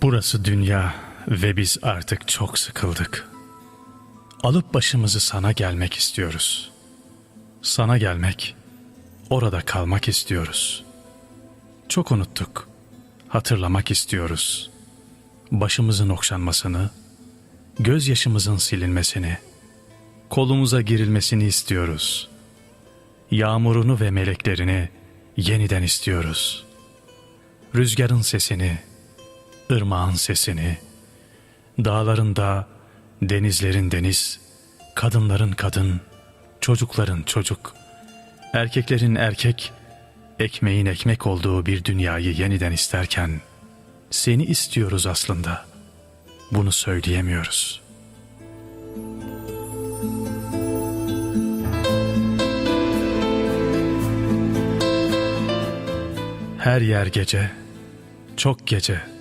Burası dünya ve biz artık çok sıkıldık. Alıp başımızı sana gelmek istiyoruz. Sana gelmek, orada kalmak istiyoruz. Çok unuttuk. Hatırlamak istiyoruz. Başımızın okşanmasını, gözyaşımızın silinmesini, kolumuza girilmesini istiyoruz. Yağmurunu ve meleklerini yeniden istiyoruz. Rüzgarın sesini, ırmağın sesini, dağların dağ, denizlerin deniz, kadınların kadın, çocukların çocuk, erkeklerin erkek, ekmeğin ekmek olduğu bir dünyayı yeniden isterken, seni istiyoruz aslında. Bunu söyleyemiyoruz. Her yer gece, çok gece.